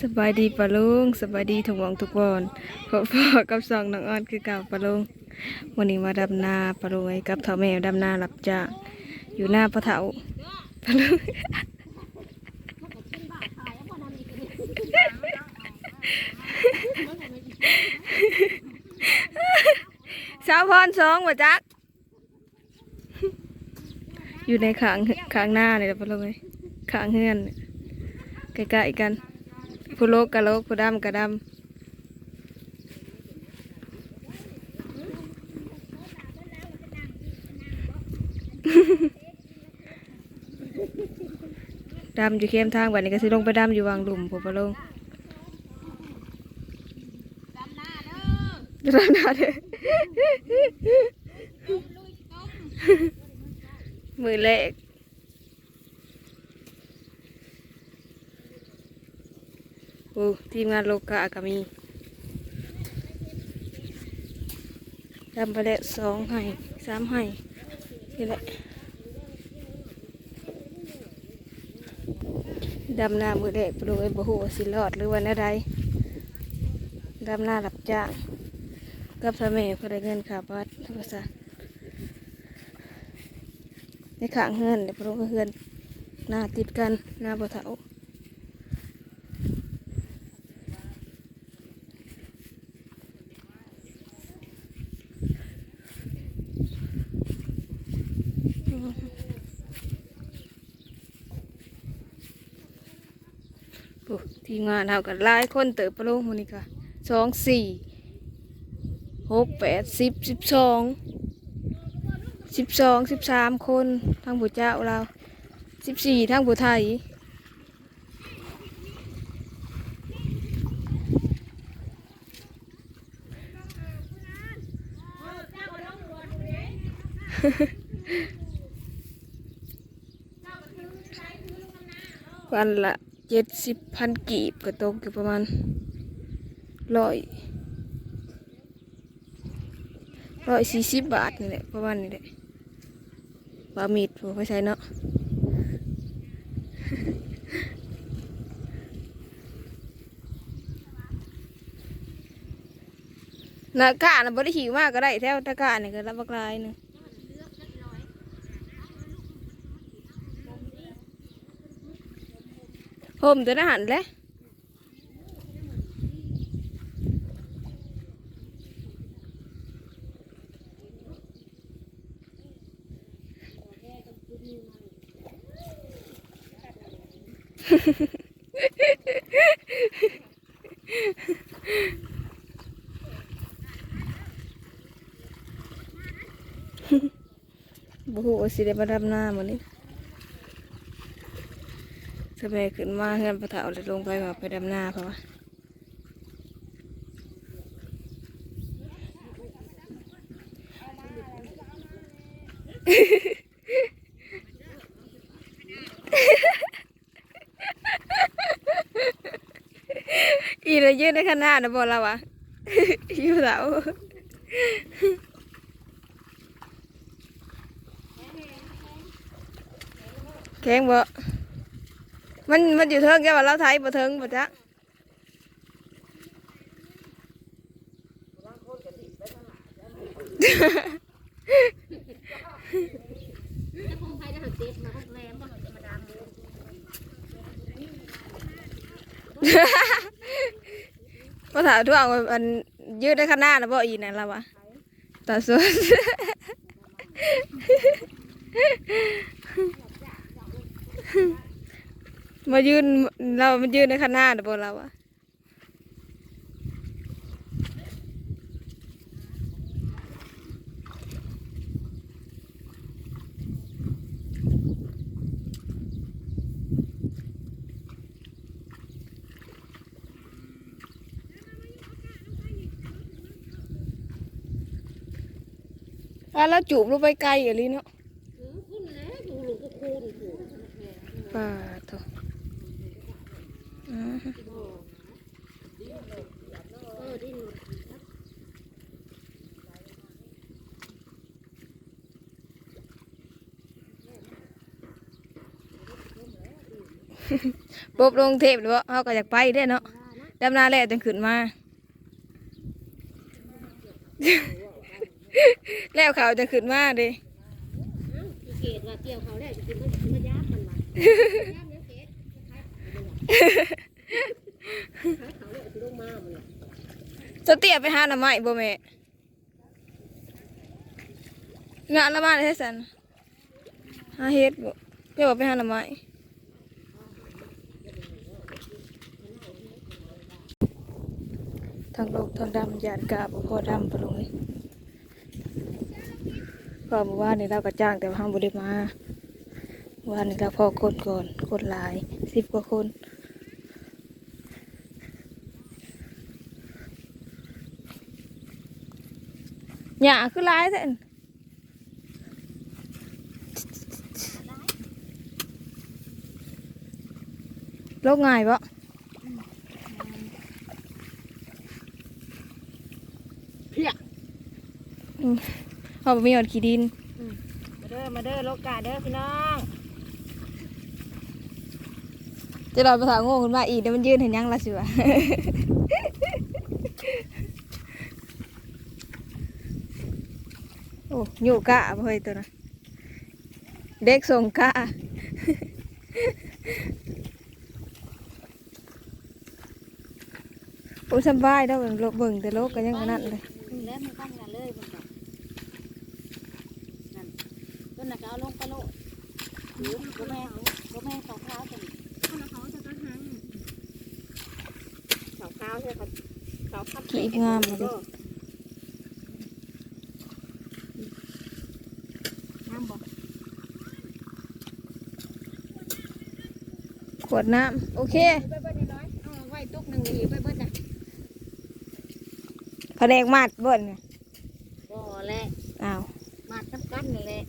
สบายดีปะลุงสบายดีทุกวงทุกวันพบพ่อกับสองน้องอ้อนคือเก่าปะลุงวันนี้มาดำนาปะลุงไอ้กับเท่าแม่ดำนาหลับจ้าอยู่หน้าพระเถาปะลุงสาวพรสองวะจักอยู่ในขางขางหน้าเนี่ยปะลุงไอ้ขางเฮือนใกล้ๆกัน ผู้โลกกะโลกผู้ดำกะดำดำอยู่เข้มทางบัดนี้ก็สิลงไปดำอยู่วางหลุมผมปะลงดำหน้าด้อดำหน้าเด้อมือเล็กโอ้ทีมงานโลกะก็มีดำไปแล้วสองให้สามให้นี่แหละดำหน้ามือเด็กปลูกไอ้บ่ฮู้ว่าสิรอดหรือว่าอะไรดำหน้าหลับจ้างกับสมีเพื่อได้เงินค่าบัตรทุกษาในขางเฮือนเดี๋ยวปลูกเฮือนหน้าติดกันหน้าบ่เถาโอ้ ทีมงานเรากันหลายคนเติบปลูกมันนี่ค่ะสองสี่หกแปดสิบสิบสองสิบสองสิบสามคนทางผู้เจ้าเราสิบสี่ทางผู้ไทยวันละ เจ็ดสิบพันกีบก็ตกอยู่ประมาณร้อยร้อยสี่สิบบาทนี่แหละประมาณนี้แหละบามีดผมไม่ใช่เนาะนากานะบ่ได้หิวมากก็ได้แถวตะกาเนี่ยก็รับบักลายหนึง ผมตัวนั้นหันแหล้วบุหูว่า สิไมาดำหน้ามันนี่สบายขึ้นมาเงินประถาเลยลงไปว่าไปดำหน้าเพราะว่าอีเลยยืนในข้างหน้านะบอกเราวะอยู่เสาแข็งบ่ มันมันอยู่เทิงแกว่าเราไทยบ่เทิงบ่จ๊ะถ้าคงไทยได้หักเจ็บมาก็แรงก็จะมาดามเลยภาษาทั่วเอาอันยืดได้ขางหนาดนะบ่อีนั่นละวะตาสวด มายืนเรามายืนในข้างหน้าดนะบ่เราอะอะแล้วจูบลงไปไกลอย่างนี้เนาะขึ้นแล้วดูหลวงพ่อคูณ ป่าเถอะอ่าฮะ เออดิ้น บ ปบลงเทพหรือว่าเขาก็อยากไปได้เนาะดำนาแล้วจังขึ้นมา แล้วเขาจะขึ้นมาเดิเกตว่าเกี่ยวเขาแล้วจะกินมันมันยากมันว่ะยากเนี่ยเกตขายเขาเลยสิลงมามันจะเตี้ยไปหาหน่อไม้บ่แม่งานละบ้านได้สันหาเฮ็ดบ่เดี๋ยวไปหาหน่อไม้ ทางโลกทางดำหยานกาบ่พอดำไปลงเลยก็เมื่านนี้เราก็จ้างแต่ว่าเราบ่ได้มาเมื่อวานนี้เราพอคนก่อนคนหลายสิบกว่าคนหยาคือร้ายแท้อั่นโรคง่ายปะอืม เขาบ่มีหอดขี้ดิน มาเด้อมาเด้อโลกาเด้อพี่น้องจะรอภาษาโง่ขึ้นมาอีกเดี๋ยวมันยืนเห็นยังละสิวะ โอ้อยู่กะบ่เฮ้ยตัวนะเด็กส่งกะ โอ้สบายเด้อเบิ่งโลกเบิ่งแต่โลกก็ยังอันนั้นเลย แล้วมันปั้นกันเลยมันแบบนั่นต้นน่ะก็เอาลงไปโลดหรือก็แม่ก็แม่สองเท้าจังเขาจะก็หัง สองเท้าใช่ไหมเขาขับขีบงามเลยดิน้ำบอกขวดน้ำโอเคไปเบิ้ลน้อยเอาไว้ตุกหนึ่งดีไปเบิ้ลนะผนกมัดเบิ่นน่ะบ่แหละอ้าวมาทับกันนี่แหละ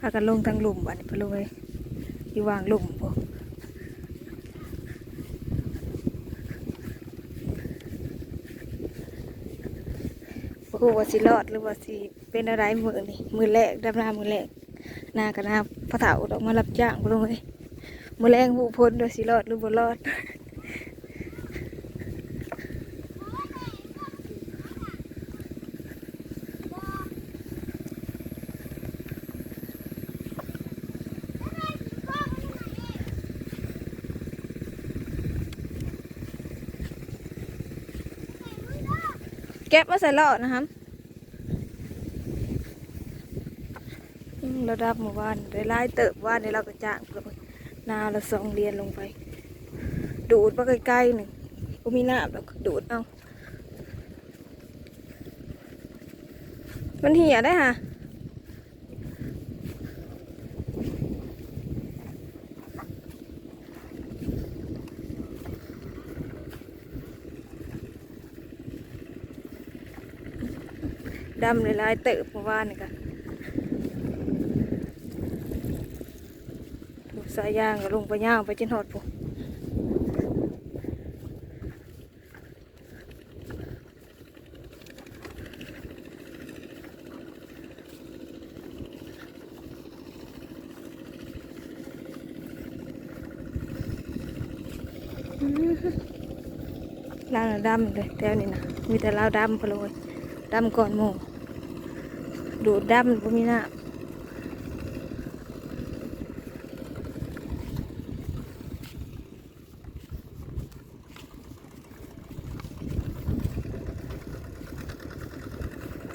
พากันลงทางหลุมบัดนี้ไปลงเลยอยู่วางหลุมบ่ กูว่าสิรอดหรือว่าสิเป็นอะไรมือนี่มือแรกดำนามือแรกหน้ากับหน้าพระเถ่าออกมารับจ้างบ่ลงเลยมือแรงผู้พ้นว่าสิรอดหรือบ่รอด เก็บมาใส่ลอดนะครับเราดับหมู่บ้านได้ไล่เติบว่านในเราก็จ้างลงนาเราสองเรียนลงไป ดูดมาใกล้ๆหนึ่งก็มีน้ำแล้วดูดเอามันเหี่ยได้ฮะ ดำเลยลายเติบหมู่บ้านนี่ค่ะลูกสายยางก็ลงไปย่างไปจนหอดปุ๊ลาวดำเลยแถวนี้นะมีแต่ลาวดำพะโลยดำก่อนหมูดู ดูดำบ่มีน้ำ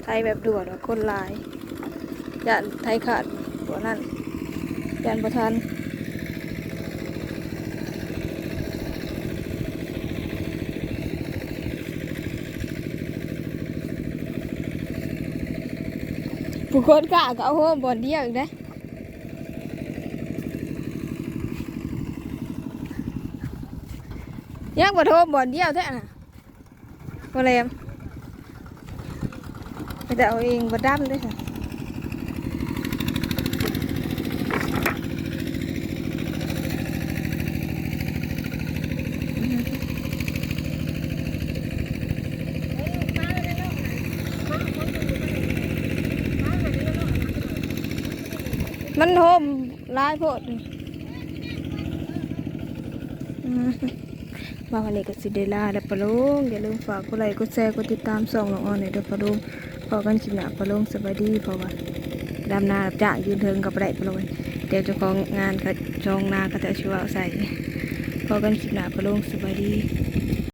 ไทยแบบด่วนว่าคนลายยันไทยขาดหัวนั่นยันประทาน ผู้คนกะก็เอาโฮมบอลเดียวอีกนะยังบ่โทมบอลเดียวแท้น่ะบ่แลมไปแต่เอาเองบ่ดั้มด้วยค่ะ มันโฮมร้ายโพดว่าวันนี้ก็สิเดล่าเด้ปะลุงอย่าลืมฝากกดไลค์กดแชร์กดติดตามส่งน้งออนในเด้อปะลุงพอกันคลิปหน้าปะลุงสบายดีพอาะว่าดำนาจ่ายืนเทิงกับไรปะลงเดี๋ยวจะของงานกระจองนากระตะชัวใส่พอกันคลิปหน้าปะลุงสบายดี